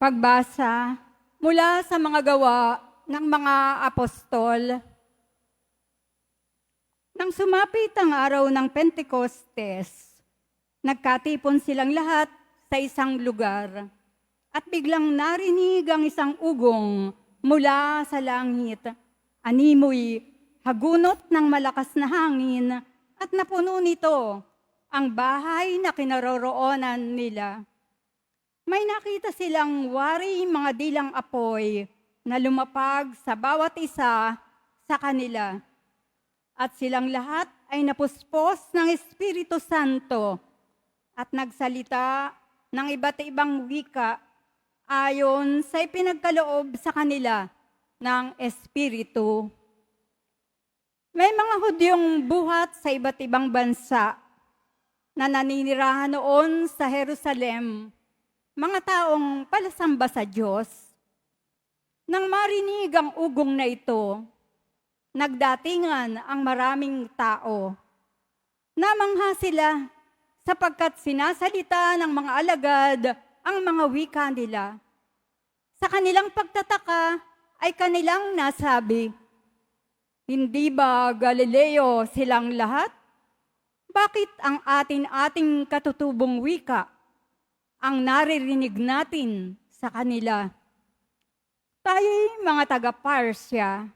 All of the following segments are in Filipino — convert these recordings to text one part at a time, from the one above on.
Pagbasa mula sa mga gawa ng mga apostol. Nang sumapit ang araw ng Pentecostes, nagkatipon silang lahat sa isang lugar at biglang narinig ang isang ugong mula sa langit. Animoy hagunot ng malakas na hangin at napuno nito ang bahay na kinaroroonan nila. May nakita silang wari mga dilang apoy na lumapag sa bawat isa sa kanila. At silang lahat ay napuspos ng Espiritu Santo at nagsalita ng iba't ibang wika ayon sa ipinagkaloob sa kanila ng Espiritu. May mga Hudyong buhat sa iba't ibang bansa na naninirahan noon sa Jerusalem, mga taong palasamba sa Diyos. Nang marinig ang ugong na ito, nagdatingan ang maraming tao. Namangha sila sapagkat sinasalita ng mga alagad ang mga wika nila. Sa kanilang pagtataka ay kanilang nasabi, Hindi ba Galileo silang lahat? Bakit ang atin-ating katutubong wika ang naririnig natin sa kanila? Tayo'y mga taga-Parsya,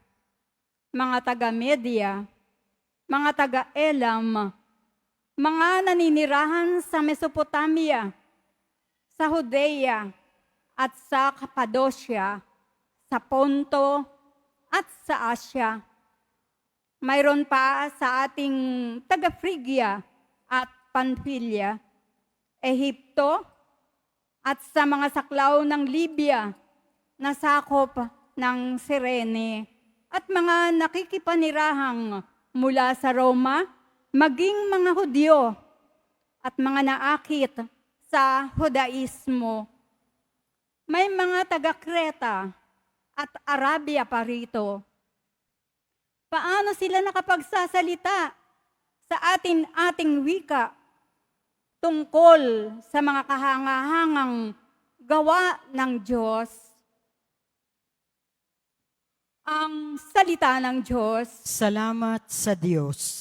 mga taga-Media, mga taga-Elam, mga naninirahan sa Mesopotamia, sa Judea at sa Cappadocia, sa Ponto at sa Asya. Mayroon pa sa ating taga-Phrygia at Pamphylia, Ehipto at sa mga saklaw ng Libya na sakop ng Sirene at mga nakikipanirahang mula sa Roma, maging mga Hudyo at mga naakit sa Hudaismo. May mga taga-Kreta at Arabia pa rito. Paano sila nakapagsasalita sa atin-ating wika tungkol sa mga kahangahangang gawa ng Diyos? Ang salita ng Diyos. Salamat sa Diyos.